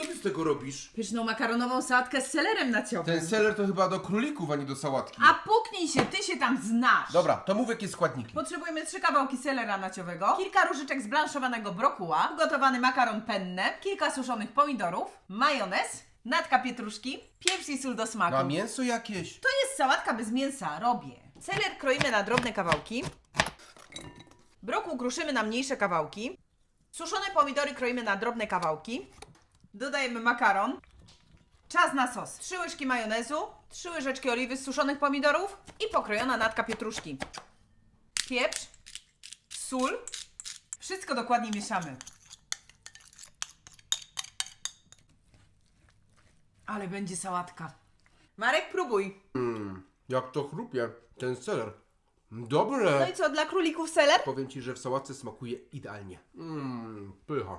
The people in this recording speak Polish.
Co ty z tego robisz? Pyszną makaronową sałatkę z selerem naciowym. Ten seler to chyba do królików, a nie do sałatki. A puknij się, ty się tam znasz. Dobra, to mów jakie składniki. Potrzebujemy trzy kawałki selera naciowego, kilka różyczek zblanszowanego brokuła, ugotowany makaron penne, kilka suszonych pomidorów, majonez, natka pietruszki, pieprz i sól do smaku. A mięso jakieś? To jest sałatka bez mięsa, robię. Seler kroimy na drobne kawałki. Brokuł kruszymy na mniejsze kawałki. Suszone pomidory kroimy na drobne kawałki. Dodajemy makaron. Czas na sos. Trzy łyżki majonezu, trzy łyżeczki oliwy z suszonych pomidorów i pokrojona natka pietruszki. Pieprz, sól. Wszystko dokładnie mieszamy. Ale będzie sałatka. Marek, próbuj. Mm, jak to chrupie, ten seler. Dobre. No i co, dla królików seler? Powiem ci, że w sałatce smakuje idealnie. Mmm, pycha.